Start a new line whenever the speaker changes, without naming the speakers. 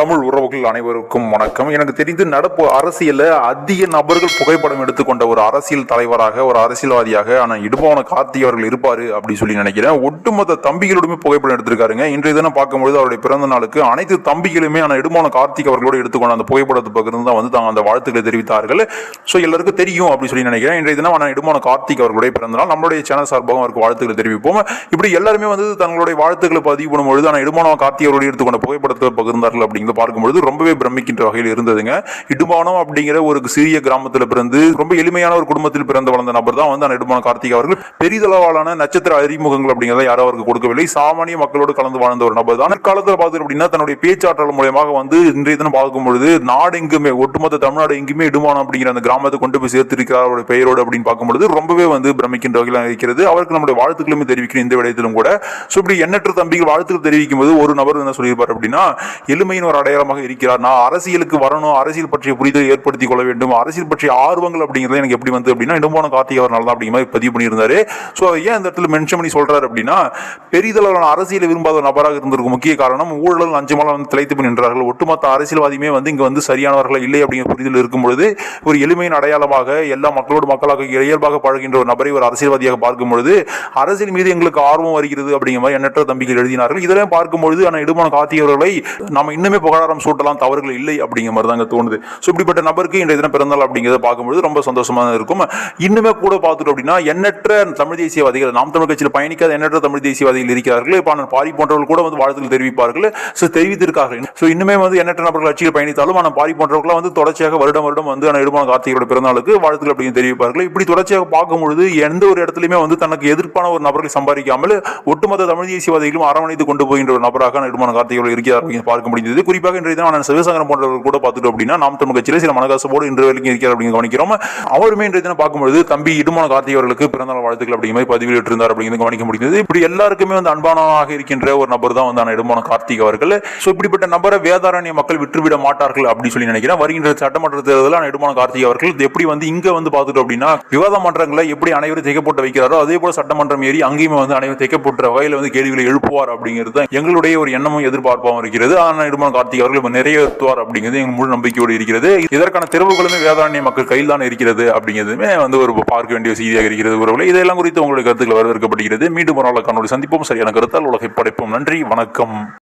தமிழ் உறவுகள் அனைவருக்கும் வணக்கம். எனக்கு தெரிந்து நடப்பு அரசியலில் அதிக நபர்கள் புகைப்படம் எடுத்துக்கொண்ட ஒரு அரசியல் தலைவராக ஒரு அரசியல்வாதியாக ஆனால் இடுபான கார்த்தி அவர்கள் இருப்பாரு அப்படின்னு சொல்லி நினைக்கிறேன். ஒட்டுமொத்த தம்பிகளோடுமே புகைப்படம் எடுத்திருக்காருங்க. இன்றைய தினம் பார்க்கும்பொழுது அவருடைய பிறந்த நாளுக்கு அனைத்து தம்பிகளுமே ஆனால் இடுமான கார்த்திக் அவர்களோடு எடுத்துக்கொண்ட அந்த புகைப்படத்தை பகிர்ந்து தான் வந்து தாங்க அந்த வாழ்த்துக்களை தெரிவித்தார்கள். ஸோ எல்லாருக்கும் தெரியும் அப்படின்னு சொல்லி நினைக்கிறேன். இன்றைய தினம் ஆனால் இடுமான கார்த்திக் அவர்களுடைய பிறந்த நாள். நம்மளுடைய சேனல் சார்பாக அவருக்கு வாழ்த்துக்களை தெரிவிப்போம். இப்படி எல்லாருமே வந்து தங்களுடைய வாழ்த்துக்களை பதிவு பண்ணும்பொழுது ஆனால் இடுமான கார்த்திக் அவரோடு எடுத்துக்கொண்ட புகைப்படத்தை பகிர்ந்தார்கள் இருந்து பார்க்கும்பொழுது ரொம்பவே பிரமிக்கின்ற வகையில் இருந்ததுங்க. இடுமானம் அப்படிங்கிற ஒரு சிறிய கிராமத்தில் பிறந்து ரொம்ப எளிமையான ஒரு குடும்பத்தில் பிறந்து வளர்ந்த நபர் தான் வந்து அந்த இடுமான கார்த்திக் அவர்கள். பெரிதளவாலான நட்சத்திர அறிமுகங்கள் அப்படிங்கிறத யாரும் அவருக்கு கொடுக்கவில்லை. சாமானிய மக்களோடு கலந்து வாழ்ந்த ஒரு நபர் தான். காலத்தில் பார்த்து அப்படின்னா தன்னுடைய பேச்சாற்றல் மூலயமாக வந்து இன்றைய தினம் பார்க்கும்பொழுது நாடு எங்குமே ஒட்டுமொத்த தமிழ்நாடு எங்குமே இடுமானம் அப்படிங்கிற அந்த கிராமத்தை கொண்டு போய் சேர்த்திருக்கிறார் அவருடைய பெயரோடு அப்படின்னு பார்க்கும்பொழுது ரொம்பவே வந்து பிரமிக்கின்ற வகையில் இருக்கிறது. அவருக்கு நம்முடைய வாழ்த்துக்களுமே தெரிவிக்கிறேன் இந்த விடயத்திலும் கூட. ஸோ இப்படி எண்ணற்ற தம்பிகள் வாழ்த்துக்கள் தெரிவிக்கும் போது ஒரு நபர் என்ன சொல்லியிருப்பார் அப்படின்னா எளிமையின் ஒரு அடையாளமாக இருக்கிறார். நான் அரசியலுக்கு வரணும் அரசியல் பற்றிய புரிதல் ஏற்படுத்திக் கொள்ள வேண்டும். அரசியல் பற்றிய ஆர்வங்கள் அப்படிங்கிறது எனக்கு எப்படி வந்து அப்படின்னா இடம்போன கார்த்திக் அவர்னால தான் அப்படிங்கிற மாதிரி பதிவு பண்ணியிருந்தாரு. ஸோ ஏன் இந்த இடத்துல மென்ஷன் பண்ணி சொல்றாரு அப்படின்னா பெரிதளவான அரசியலை விரும்பாத ஒரு நபராக இருந்திருக்கும் முக்கிய காரணம் ஊழல் லஞ்சமெல்லாம் வந்து திளைத்து போய் நின்றார்கள். ஒட்டுமொத்த அரசியல்வாதியுமே வந்து இங்கே வந்து சரியானவர்கள் இல்லை அப்படிங்கிற புரிதல் இருக்கும் பொழுது ஒரு எளிமையின் அடையாளமாக எல்லா மக்களோடு மக்களாக இயல்பாக பழகின்ற ஒரு நபரை ஒரு அரசியல்வாதியாக பார்க்கும் பொழுது அரசியல் மீது எங்களுக்கு ஆர்வம் வருகிறது அப்படிங்கிற மாதிரி எண்ணற்ற தம்பிகள் எழுதினார்கள். இதெல்லாம் பார்க்கும்பொழுது ஆனால் இடுமான கார்த்திகவர்களை நம்ம இன்னுமே புகழாரம் சூட்டலாம் தவறுகள் இல்லை அப்படிங்கிற மாதிரி தாங்க தோணுது. ஸோ இப்படிப்பட்ட நபருக்கு இன்றைய தினம் பிறந்தாள் அப்படிங்கிறத பார்க்கும்பொழுது ரொம்ப சந்தோஷமா இருக்கும். இன்னுமே கூட பார்த்துட்டோம் அப்படின்னா எண்ணற்ற தமிழ் தேசியவாதிகள் நாம் தமிழ் கட்சியில் பயணிக்காத எண்ணற்ற தமிழ் தேசியவாதிகள் இருக்கிறார்கள். இப்போ பாரி போன்றவர்கள் கூட வந்து வாழ்த்துக்கள் தெரிவிப்பார்கள். ஸோ தெரிவித்திருக்கார்கள். ஸோ இன்னுமே வந்து எண்ணற்ற நபர்கள் கட்சியில் பயணித்தாலும் ஆனால் பாரி போன்றவர்கள் வந்து தொடர்ச்சியாக வருடம் வருடம் வந்து ஆனால் இடுமான கார்த்திகையோட பிறந்தநாளுக்கு வாழ்த்துக்கள் அப்படின்னு தெரிவிப்பார்கள். இப்படி தொடர்ச்சியாக பார்க்கும்பொழுது எந்த ஒரு இடத்துலையுமே வந்து தனக்கு எதிர்ப்பான ஒரு நபர்களை சம்பாதிக்காமல் ஒட்டுமொத்த தமிழ் தேசியவாதிகளும் அரவணைத்து கொண்டு போகின்ற ஒரு நபராக இடுமான கார்த்திகையோடு இருக்கிறார் அப்படின்னு பார்க்க முடிந்தது. குறிப்பாக இன்றைய தினம் சிவசங்கரம் போன்றவர்கள் கூட பார்த்துட்டோம் அப்படின்னா நாம் தமிழ் கட்சியில் சில மனகாசப்போடு இன்று வரைக்கும் இருக்கிறார் அப்படின்னு கவனிக்கிறோம். அவருமே இன்றைய தினம் பார்க்கும்போது தம்பி இடுமான கார்த்திகை அவர்களுக்கு பிறந்தநாள் வாழ்த்துக்கள் அப்படிங்கிற மாதிரி பதிவிட்டிருந்தார் அப்படிங்கிறது கவனிக்க முடிந்தது. இப்படி எல்லாருக்குமே வந்து அன்பானாக இருக்கின்ற ஒரு நபர் தான் வந்து இடுமான கார்த்திக் அவர்கள். ஸோ இப்படிப்பட்ட நபரை வேதாரண்ய மக்கள் விட்டுவிட மாட்டார்கள் அப்படின்னு சொல்லி நினைக்கிறேன். வருகின்ற சட்டமன்ற தேர்தலில் இடுமான கார்த்திக் அவர்கள் எப்படி வந்து இங்க வந்து பார்த்துட்டோம் அப்படின்னா விவாத மன்றங்களை எப்படி அனைவரும் தைக்கப்பட்டு வைக்கிறாரோ அதே போல சட்டமன்றம் ஏறி அங்கேயுமே வந்து அனைவரும் தைக்கப்பட்ட வகையில் வந்து கேள்விகளை எழுப்புவார் அப்படிங்கிறது எங்களுடைய ஒரு எண்ணமும் எதிர்பார்ப்பாகவும் இருக்கிறது. ஆனால் இடுமான கார்த்திக் அவர்கள் நிறைவேற்றுவார் அப்படிங்கிறது எங்கள் முழு நம்பிக்கையோடு இருக்கிறது. இதற்கான திறவுகளுமே வேதாரண்ய மக்கள் கையில் தான் இருக்கிறது அப்படிங்கிறதுமே வந்து ஒரு பார்க்க வேண்டிய செய்தியாக இருக்கிறது உறவுகளை. இதெல்லாம் குறித்து உங்களுடைய கருத்துக்கள் வரவேற்கப்படுகிறது. மீண்டும் ஒரு நாள் கண்ணோடு சந்திப்போம். சரியான கருத்தால் உலகை படைப்போம். நன்றி. வணக்கம்.